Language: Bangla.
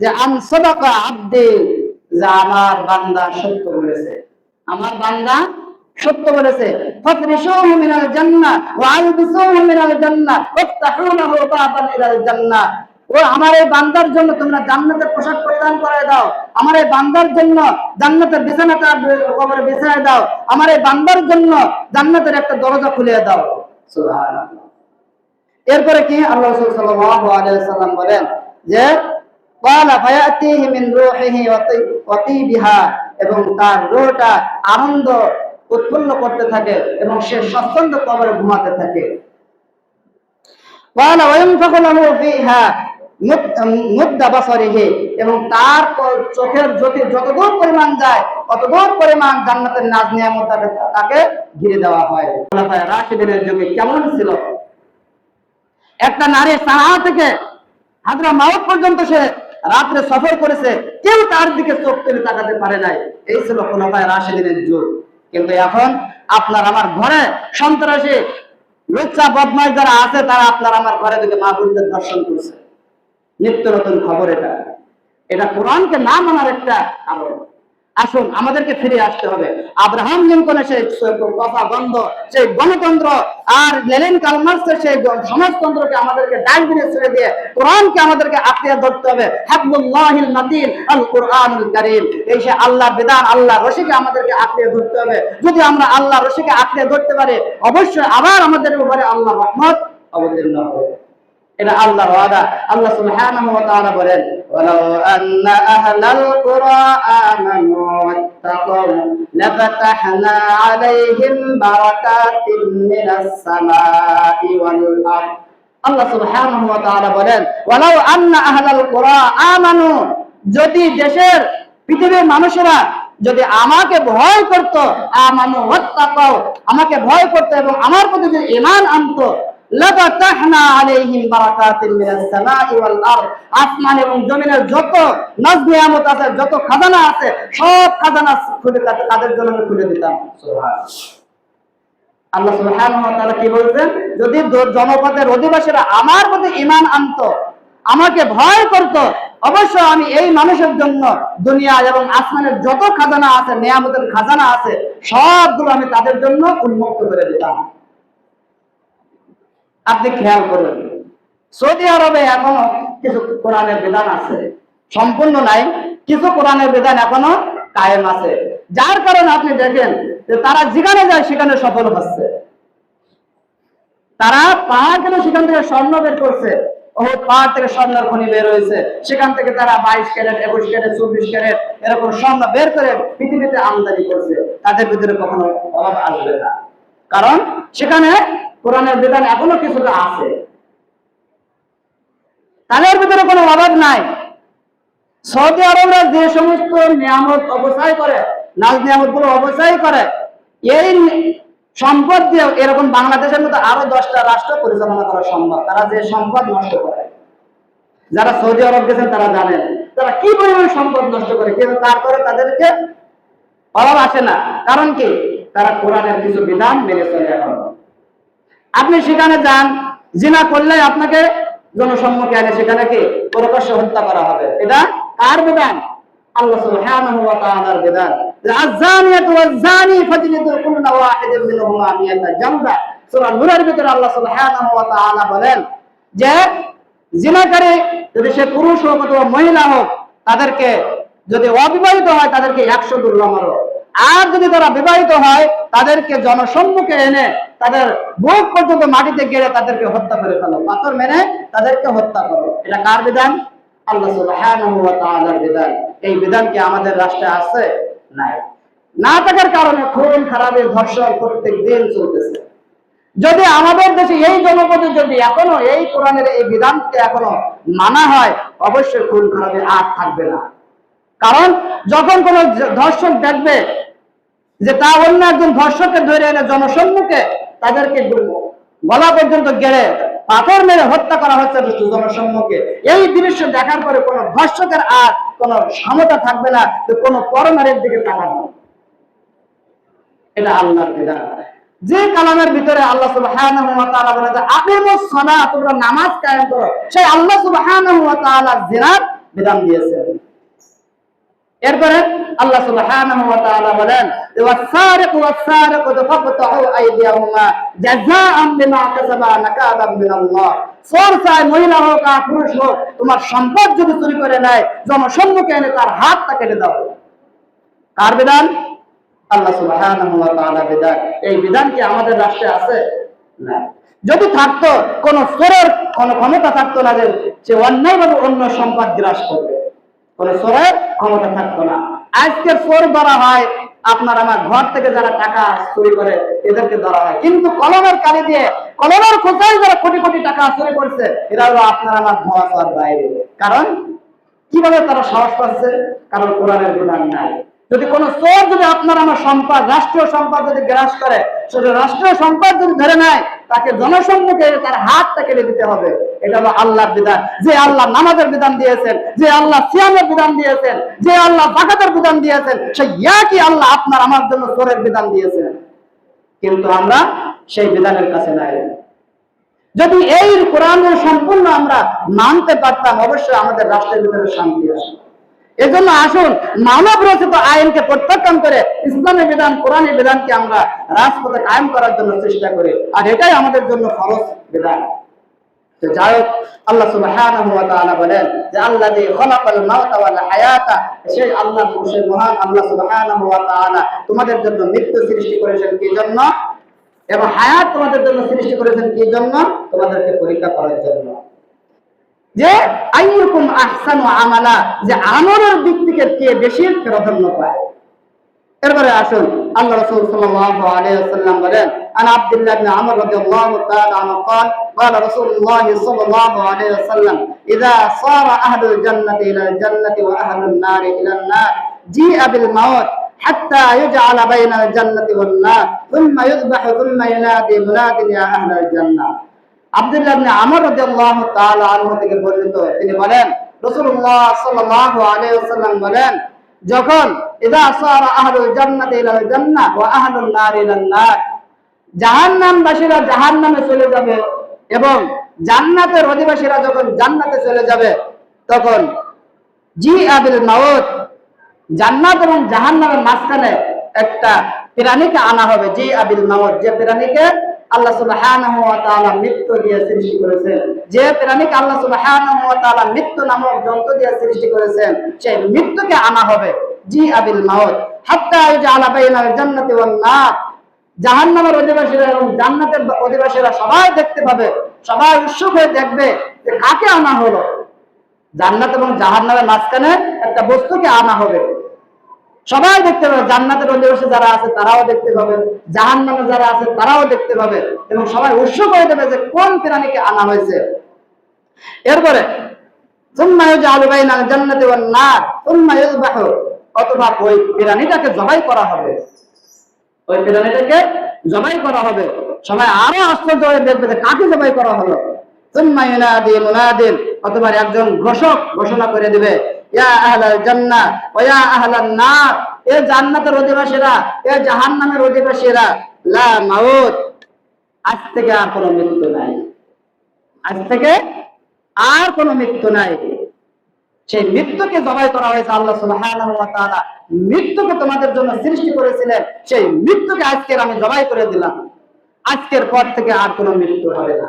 যে আনসাদাকা আব্দি, যে আমার বান্দা সত্য বলেছে। আমার বান্দা সত্য বলেছে। ও আমার এই বান্দার জন্য তোমরা জান্নাতের পোশাক পরিধান করে দাও। আমার এই বান্দার জন্য জান্নাতের বিছানাটা কবরে বিছায় দাও। আমার এই বান্দার জন্য জান্নাতের একটা দরজা খুলে দাও। এরপরে কি আল্লাহ রাসূল ওয়াসাল্লাম বলেন যে এবং তার রূহটা আনন্দ উৎপন্ন করতে থাকে এবং সে স্বচ্ছন্দ কবরে ঘুমাতে থাকে। এবং তার চোখের জ্যোতি যতদূর পরিমাণ যায়, ততদূর পরিমাণ জান্নাতের নাজ নিয়ামত তাকে- ঘিরে দেওয়া হয়। রাশিদিনের যুগে কেমন ছিল? একটা নারী সাহা থেকে হাজরা মাউত পর্যন্ত সে রাত্রে সফর করেছে, কেউ তার দিকে চোখ তুলে তাকাতে পারে নাই। এই ছিল খোলাফায় রাশেদিনের যুগ। কিন্তু এখন আপনার আমার ঘরে সন্ত্রাসী, লুচ্চা বদমাস যারা আছে, তারা আপনার আমার ঘরে দিকে মা বোনদের দর্শন করছে। নিত্য নতুন খবর এটা। এটা কোরআনকে না মানার একটা কারণ। আসুন, আমাদেরকে ফিরে আসতে হবে। আব্রাহাম লিঙ্কনের সেই কথা বন্ধ সেই গণতন্ত্র আর লেনিন কালমার্সের সেই সমাজতন্ত্রকে আমাদেরকে ডাক ছেড়ে দিয়ে কোরআনকে আমাদেরকে আঁকড়িয়ে ধরতে হবে। হাবুল্লাহিল মাতিন আল কোরআনুল কারীম। এই সে আল্লাহ বিধান আল্লাহ রশিকে আমাদেরকে আঁকড়িয়ে ধরতে হবে। যদি আমরা আল্লাহ রশিকে আঁকড়িয়ে ধরতে পারি, অবশ্যই আবার আমাদের উপরে আল্লাহ রহমত অবতীর্ণ হবে। এটা আল্লাহর ওয়াদা। আল্লাহ সুবহানাহু ওয়া তাআলা বলেন, ওয়ালাউ আন্না আহলাল কুরা আমানু ওয়াত্তাকাউ, লাফাতাহনা আলাইহিম বারাকাতিন মিনাস সামাই ওয়াল আরদ। আল্লাহ সুবহানাহু ওয়া তাআলা বলেন, ওয়ালাউ আন্না আহলাল কুরা আমানু, যদি দেশের পৃথিবীর মানুষেরা যদি আমাকে ভয় করত, আমানু ওয়াত্তাকাউ, আমাকে ভয় করত এবং আমার প্রতি যদি ঈমান আনতো লাফাতাহনা আলাইহিম বারাকাতিন মিনাস সামাই ওয়াল আরদ। আসমান এবং জমিনের যত আছে, যত খাজানা আছে, সব খাজানা খুলে তাদের- জন্য খুলে দিতাম। আল্লাহ সুবহানাহু ওয়া তাআলা কি যদি জনপদের অধিবাসীরা আমার প্রতি ঈমান আনতো, আমাকে ভয় করত অবশ্য আমি এই মানুষের জন্য দুনিয়া এবং আসমানের যত খাজানা আছে, নিয়ামতের খাজানা আছে, সবগুলো আমি তাদের জন্য উন্মুক্ত করে দিতাম। আপনি খেয়াল করুন। সৌদি আরবে এখনও কিছু কোরআনের বিধান আছে। সম্পূর্ণ নাই, কিছু কোরআনের বিধান এখনও কায়েম আছে। যার কারণে আপনি দেখেন যে তারা যেখানে যায় সেখানে সফল হচ্ছে। তারা পাহাড় কেন সেখান থেকে স্বর্ণ বের করছে? ও পাহাড় থেকে স্বর্ণের খনি বের হয়েছে। সেখান থেকে তারা বাইশ ক্যারেট, একুশ ক্যারেট, চব্বিশ ক্যারেট এরকম স্বর্ণ বের করে পৃথিবীতে আমদানি করছে। তাদের ভিতরে কখনো অভাব আসবে না। কারণ সেখানে কোরআনের বিধান এখনও কিছুটা আছে। তাদের ভিতরে কোনো অভাব নাই। সৌদি আরবরা যে সমস্ত নিয়ামত অবসায় করে, নাজ নিয়ামতগুলো অবসায় করে, এই সম্পদ দিয়ে এরকম বাংলাদেশের মতো আরও দশটা রাষ্ট্র পরিচালনা করা সম্ভব। তারা যে সম্পদ নষ্ট করে, যারা সৌদি আরব গেছেন তারা জানেন। তারা কি পরিমাণ সম্পদ নষ্ট করে, কিন্তু তারপরে তাদেরকে অভাব আসে না। কারণ কি? তারা কোরআনের কিছু বিধান মেনে চলে এখন। আপনি সেখানে যান, জিনা করলে আপনাকে জনসম্মুখে আনে, সেখানে কি প্রকাশ্য হত্যা করা হবে? এটা কার বিধান? আল্লাহ সুবহানাহু ওয়া তাআলার বিধান। ওয়াহিদিন মিনহুমা জালদা সূরা নূরের ভিতরে আল্লাহ সুবহানাহু ওয়া তাআলা বলেন যে যদি সে পুরুষ হোক অথবা মহিলা হোক, তাদেরকে যদি অবিবাহিত হয়, তাদেরকে একশো দুর্লা মারো। আর যদি তারা বিবাহিত হয়, তাদেরকে জনসম্মুখে এনে তাদের বুক পর্যন্ত মাটিতে গেড়ে তাদেরকে হত্যা করে ফেলো। পাথর মেরে তাদেরকে হত্যা করো। এটা কার বিধান? আল্লাহ বিধান। এই বিধান কি আমাদের রাষ্ট্রে আছে? নাই। না থাকার কারণে খুন খারাপের ধর্ষণ প্রত্যেক দিন চলতেছে। যদি আমাদের দেশে এই জনপদে যদি এখনও এই কোরআনের এই বিধানকে এখনও মানা হয়, অবশ্যই খুন খারাপের আর থাকবে না। কারণ যখন কোন ধর্ষক দেখবে যে তা অন্য একজন ধর্ষককে ধরে এনে জনসম্মুখে তাদেরকে গলা পর্যন্ত গেড়ে পাথর মেরে হত্যা করা হচ্ছে জনসম্মুখে, এই দৃশ্য দেখার পরে কোন ধর্ষকের আর কোন ক্ষমতা থাকবে না যে কোনো পরনারীর দিকে তাকানো। এটা আল্লাহর বিধান। যে কালামের ভিতরে আল্লাহ তোমরা নামাজ কায়েম করো। সেই আল্লাহ জিনাত বিধান দিয়েছেন এরপরে আল্লাহ সুবহানাহু ওয়া তাআলা বলেন আইদিয়াহুমা বিমা কাসাবা নাকালাম মিনাল্লাহ। চাই মহিলা হোক আর পুরুষ হোক, তোমার সম্পদ যদি চুরি করে নেয়, জনসম্মুখে এনে তার হাতটা কেটে দাও। কার বিধান? আল্লাহ সুবহানাহু ওয়া তাআলা বিধান। এই বিধান কি আমাদের রাষ্ট্রে আছে? না। যদি থাকতো, কোন চোরের কোন ক্ষমতা থাকতো না যে সে অন্যায়ভাবে অন্য সম্পদ গ্রাস করবে। কোন চোরের ক্ষমতা থাকতো না। আজকে চোর ধরা হয়, আপনার আমার ঘর থেকে যারা টাকা চুরি করে, এদেরকে ধরা হয়। কিন্তু কলমের কালি দিয়ে, কলমের খোঁজায় যারা কোটি কোটি টাকা চুরি করছে, এরা হলো আপনার আমার ধোয়া বাইরে। কারণ, কীভাবে তারা সাহস পাচ্ছে? কারণ কোরআনের গুণান নাই। যদি কোন চোর যদি আপনার আমার সম্পদ, রাষ্ট্রীয় সম্পদ যদি গ্রাস করে সেটা রাষ্ট্রীয় সম্পদ যদি ধরে নেয়, তাকে জনসম্মুখে তার হাতটা কেটে দিতে হবে। এটা হলো আল্লাহর বিধান। যে আল্লাহ নামাজের বিধান দিয়েছেন, যে আল্লাহ সিয়ামের বিধান দিয়েছেন, যে আল্লাহ জাকাতের বিধান দিয়েছেন, সেই একই আল্লাহ আপনার আমার জন্য চোরের বিধান দিয়েছেন। কিন্তু আমরা সেই বিধানের কাছে নাই। যদি এই কোরআন সম্পূর্ণ আমরা মানতে পারতাম, অবশ্যই আমাদের রাষ্ট্রের ভিতরে শান্তি আসবে এজন্য আসুন, মানব রচিত আইনকে প্রত্যাখ্যান করে ইসলামের বিধান কোরআনের বিধানকে আমরা রাজপথে কায়েম করার জন্য চেষ্টা করি। আর এটাই আমাদের জন্য খরচ বিধান। এবং তোমাদের জন্য করেছেন কি জন্য? তোমাদেরকে পরীক্ষা করার জন্য। যে আইয়ুকুম আহসানু আমালা যে আমলের দিক থেকে কে বেশি প্রাধান্য পায় এরপরে আসুন আল্লাহ রাসূল সাল্লাল্লাহু আলাইহি ওয়াসাল্লাম বলেন আন আব্দুল্লাহ ইবনে আমর রাদিয়াল্লাহু তাআলা আনহু قال قال رسول الله صلى الله عليه وسلم اذا صار اهل الجنه الى الجنه واهل النار الى النار جيء بالموت حتى يجعل بين الجنه والنار ثم يذبح ثم ينادي مناد يا اهل الجنه আব্দুল্লাহ থেকে বর্ণিত তিনি বলেন বলেন, যখন জাহান্নামে চলে যাবে এবং জান্নাতের অধিবাসীরা যখন জান্নাতে চলে যাবে, তখন জি আবিল জান্নাত এবং জাহান্নামের মাঝখানে একটা প্রাণীকে আনা হবে জি আবিল মাউত। যে প্রাণীকে আল্লাহ দিয়ে সৃষ্টি করেছেন। যে আল্লাহ মৃত্যু নামক যন্ত্র দিয়ে সৃষ্টি করেছেন, সেই মৃত্যুকে আনা হবে জি আবিল জাহান্নামের অধিবাসীরা এবং জান্নাতের অধিবাসীরা সবাই দেখতে পাবে, সবাই হয়ে দেখবে যে কাকে আনা জান্নাত এবং জাহান্নামের মাঝখানে একটা বস্তুকে আনা হবে। সবাই দেখতে পাবে, জান্নাতের অধিবাসী যারা আছে তারাও দেখতে পাবে, জাহান্নামে যারা আছে তারাও দেখতে পাবে এবং সবাই উৎসুক হয়ে যাবে যে কোন প্রাণীকে আনা হয়েছে। এরপরে অথবা ওই প্রাণীটাকে জবাই করা হবে। ওই প্রাণীটাকে জবাই করা হবে। সবাই আরও আশ্চর্য হয়ে দেখবে যে কাকে জবাই করা হলো। অথবা একজন ঘোষক ঘোষণা করে দিবে। জান্নাতের অধিবাসীরা, এ জাহান্নামের অধিবাসীরা, লা আজ থেকে আর কোনো মৃত্যু নাই। আজ থেকে আর কোনো মৃত্যু নাই। সেই মৃত্যুকে জবাই করা হয়েছে আল্লাহ মৃত্যুকে তোমাদের জন্য সৃষ্টি করেছিলেন। সেই মৃত্যুকে আজকের আমি জবাই করে দিলাম। আজকের পর থেকে আর কোনো মৃত্যু হবে না।